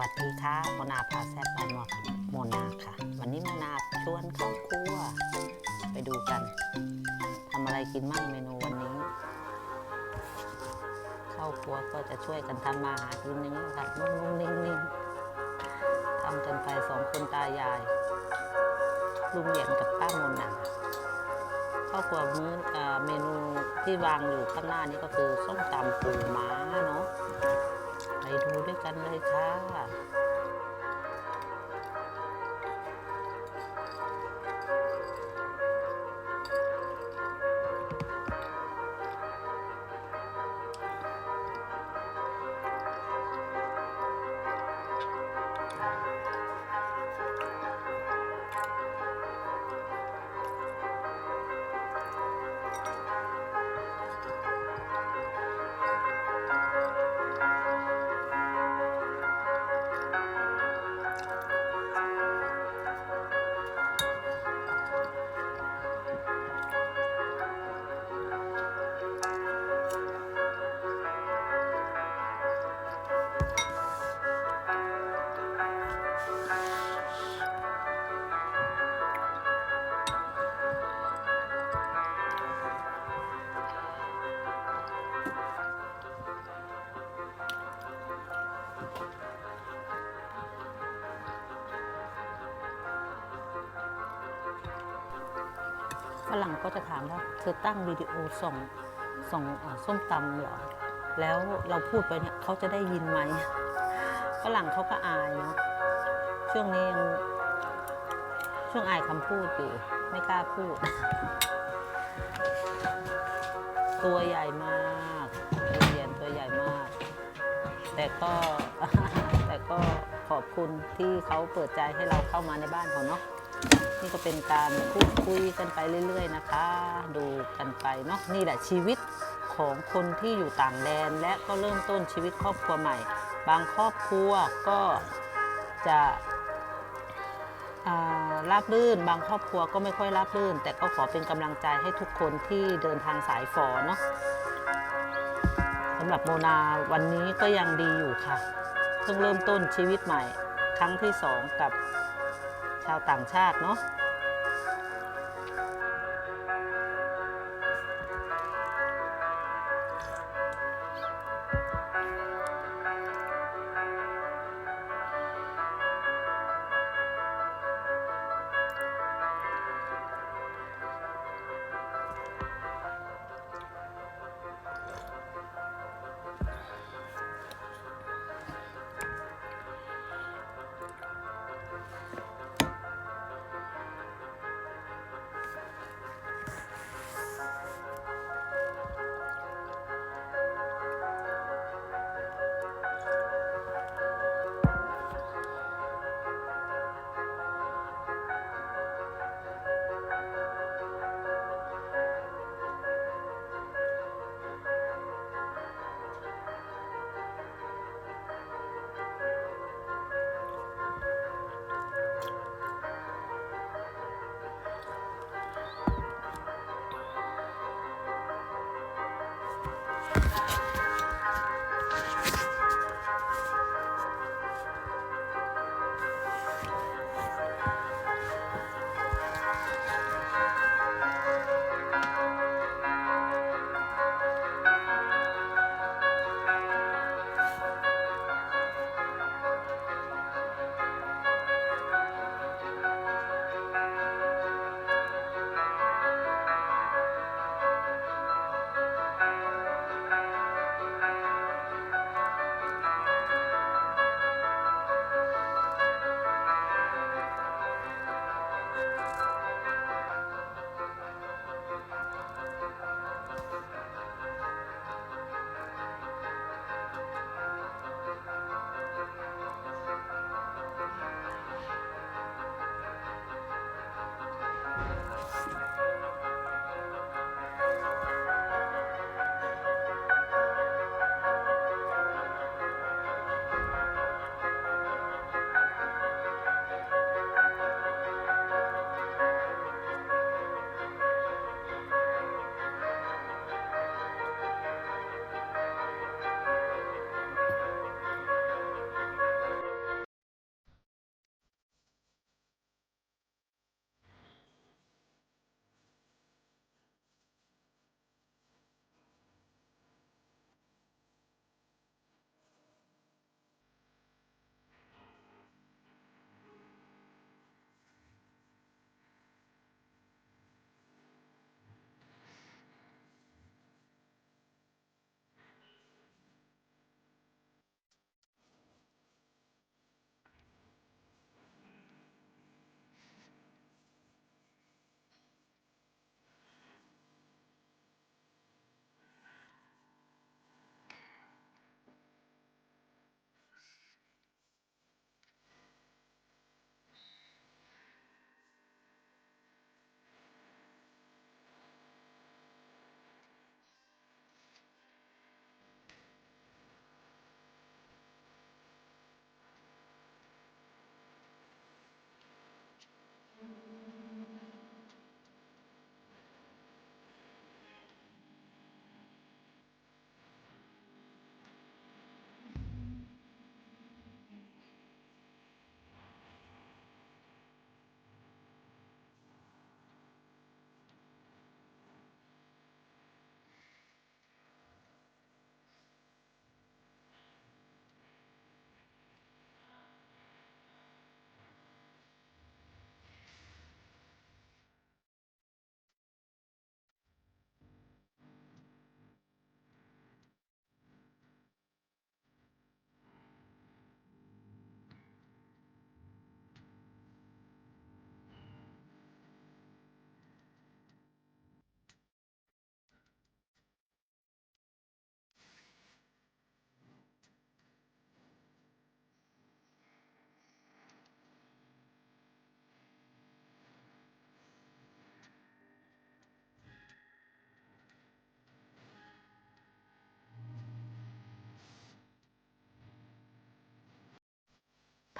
วัสดีค่ะโมนาพาแซบบ้านวโมนาค่ะ วันนี้โมนาชวนเข้าครัว ไปดูกันทำอะไรกินมั่งเมนูวันนี้ เข้าครัวก็จะช่วยกันทำมาหากินอย่างนี้ค่ะนุ่งๆนิ่งทำกันไปสองคนตายาย ลุงเหยียนกับป้าโมนาเข้าครัวมื้อเมนูที่วางอยู่ข้างหน้านี้ก็คือส้มตำปูม้าเนาะ ดูด้วยกันเลยค่ะ ฝรั่งก็จะถามว่าเธอตั้งวิดีโอส่งส่งส้มตำเหรอ แล้วเราพูดไปเนี่ยเขาจะได้ยินไหมฝรั่งเขาก็อายเนาะช่วงนี้ยังช่วงอายคำพูดอยู่ไม่กล้าพูด ตัวใหญ่มากทุเรียนตัวใหญ่มาก แต่ก็แต่ก็ขอบคุณที่เขาเปิดใจให้เราเข้ามาในบ้านเขาเนาะ นี่ก็เป็นการพูดคุยกันไปเรื่อย ๆ นะคะ ดูกันไปเนาะนี่แหละชีวิตของคนที่อยู่ต่างแดนและก็เริ่มต้นชีวิตครอบครัวใหม่ บางครอบครัวก็จะอ่าราบรื่น บางครอบครัวก็ไม่ค่อยราบรื่น แต่ก็ขอเป็นกำลังใจให้ทุกคนที่เดินทางสายฝอเนาะสำหรับโมนาวันนี้ก็ยังดีอยู่ค่ะ เพิ่งเริ่มต้นชีวิตใหม่ ครั้งที่สองกับ ชาวต่างชาติเนาะ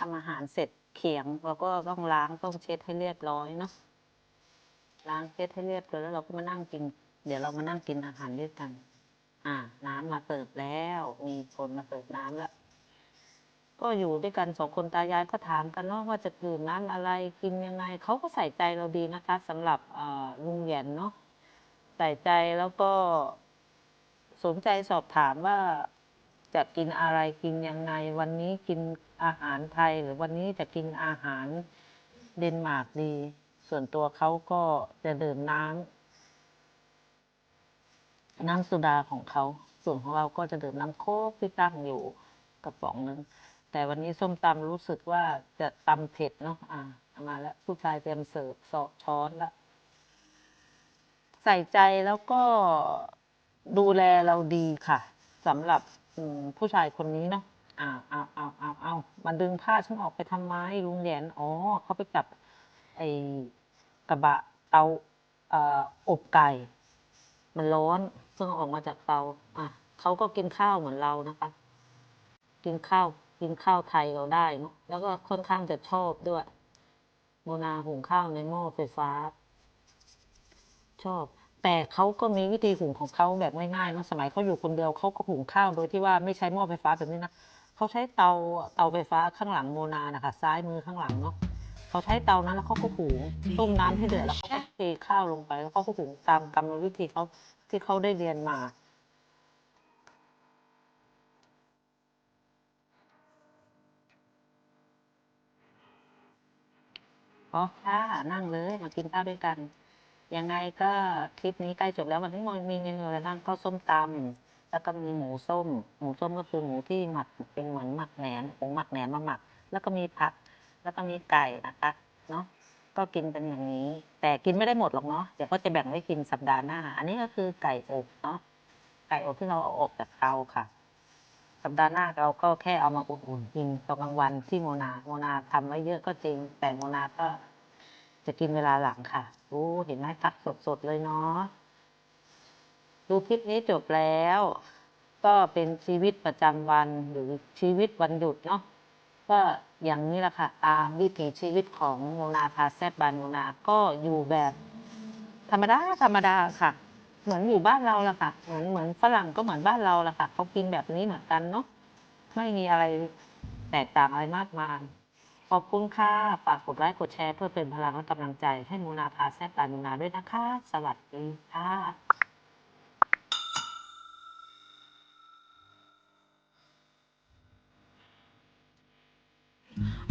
ทำอาหารเสร็จเขียงเราก็ต้องล้างต้องเช็ดให้เรียบร้อยเนาะล้างเช็ดให้เรียบร้อยแล้วเราก็มานั่งกิน เดี๋ยวเรามานั่งกินอาหารด้วยกัน อ่า น้ำมาเสิร์ฟแล้ว มีคนมาเสิร์ฟน้ำแล้วก็อยู่ด้วยกันสองคนตายายก็ถามกันเนาะว่าจะดื่มน้ำอะไรกินยังไงเขาก็ใส่ใจเราดีนะคะสำหรับลุงเหยียนเนาะใส่ใจแล้วก็สนใจสอบถามว่า จะกินอะไรกินยังไง วันนี้กินอาหารไทยหรือวันนี้จะกินอาหารเดนมาร์กดี ส่วนตัวเขาก็จะดื่มน้ำน้ำสุดาของเขา ส่วนของเราก็จะดื่มน้ำโค้กที่ตั้งอยู่กระป๋องนึงแต่วันนี้ส้มตำรู้สึกว่าจะตำเผ็ดเนาะอ่ามาแล้วผู้ชายเตรียมเสิร์ฟซอช้อนละใส่ใจแล้วก็ดูแลเราดีค่ะสำหรับ อืมผู้ชายคนนี้เนาะอ่าเอาเอาเอาเอามาดึงผ้าฉันออกไปทำไมลุงแหยนอ๋อเขาไปจับไอ้กระบะเตาเอ่ออบไก่ มันร้อนเพิ่งเอาออกมาจากเตาอะเขาก็กินข้าวเหมือนเรานะคะ กินข้าวกินข้าวไทยเราได้เนอะแล้วก็ค่อนข้างจะชอบด้วยโมนาหุงข้าวในหม้อไฟฟ้า ชอบ แต่เขาก็มีวิธีหุงของเขาแบบง่ายๆนะสมัยเขาอยู่คนเดียวเขาก็หุงข้าวโดยที่ว่าไม่ใช้หม้อไฟฟ้าแบบนี้นะเขาใช้เตาเตาไฟฟ้าข้างหลังโมนานะคะซ้ายมือข้างหลังเนาะเขาใช้เตานั้นแล้วเขาก็หุงต้มน้ำให้เดือดแล้วเขาก็เทข้าวลงไปแล้วเขาก็หุงตามกรรมวิธีเขาที่เขาได้เรียนมาอ๋อค่ะนั่งเลยมากินข้าวด้วยกัน ยังไงก็คลิปนี้ใกล้จบแล้ววันนี้มันมีเมนูอะไรบ้างข้าวส้มตำแล้วก็มีหมูส้ม หมูส้มก็คือหมูที่หมักเป็นเหมือนหมักแหนมผงหมักแหนมมาหมัก แล้วก็มีผัก แล้วก็มีไก่นะคะเนาะก็กินเป็นอย่างนี้ แต่กินไม่ได้หมดหรอกเนาะเดี๋ยวก็จะแบ่งไว้กินสัปดาห์หน้า อันนี้ก็คือไก่อบเนาะไก่อบที่เราเอาออกจากเตาค่ะ สัปดาห์หน้าเราก็แค่เอามาอุ่นๆกินตอนกลางวันที่โมนาโมนาทำไว้เยอะก็จริง แต่โมนาก็ จะกินเวลาหลังค่ะโอ้เห็นไหมพักสดๆเลยเนาะดูคลิปนี้จบแล้ว ก็เป็นชีวิตประจำวันหรือชีวิตวันหยุดเนาะก็อย่างนี้แหละค่ะตามวิถีชีวิตของโมนาพาแซบบานโมนาก็อยู่แบบ ธรรมดาธรรมดาค่ะ เหมือนอยู่บ้านเราละค่ะ เหมือนเหมือนฝรั่งก็เหมือนบ้านเราละค่ะเขากินแบบนี้เหมือนกันเนาะไม่มีอะไรแตกต่างอะไรมากมาย ขอบคุณค่ะ ฝากกดไลค์กดแชร์เพื่อเป็นพลังและกำลังใจให้มูนาพาแซ่บตานูนาด้วยนะคะ สวัสดีค่ะ